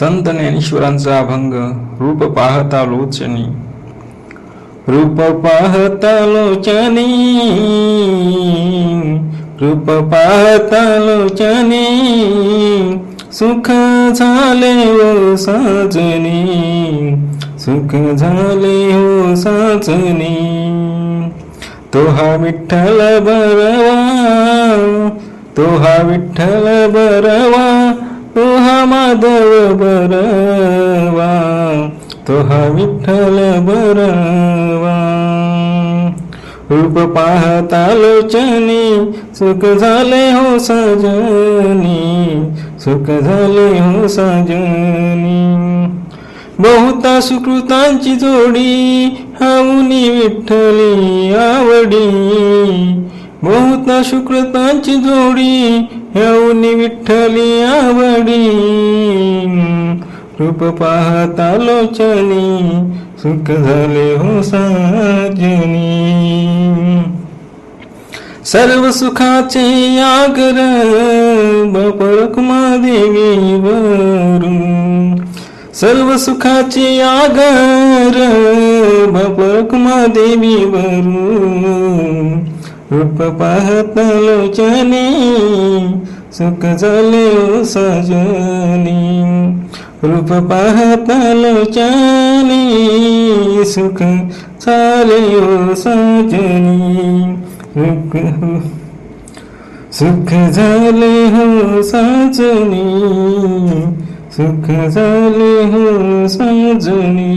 संत ज्ञानेश्वरांचा अभंग रूप पाहता लोचनी. रूप पाहता लोचनी. रूप पाहता लोचनी. सुख झाले हो साजनी. सुख झाले हो साजनी. तो हा विठ्ठल बरवा तो हा विठ्ठल बरवा तो माधव बरवा तो हा विठ्ठल बरवा. रूप पाहता लोचनी सुख झाले हो सजनी सुख झाले हो सजनी. बहुता सुकृतांची जोडी हाऊनी विठ्ठली आवडी. बहुता शुक्रतांची जोडी हाऊनी विठ्ठली आवडी. रूप पाहता लोचनी सुख झाले हो साजनी. सर्व सुखाचे आगर बपरकुमा देवी वरू सर्व सुखाचे आगर बपरकुमा देवी वरू रूप पाहत लोचनी सुख झाले सजनी. रूप पाहत लोचनी सुख झाले सजनी. सुख सुख झाले हो साजनी सुख झाले हो सजनी.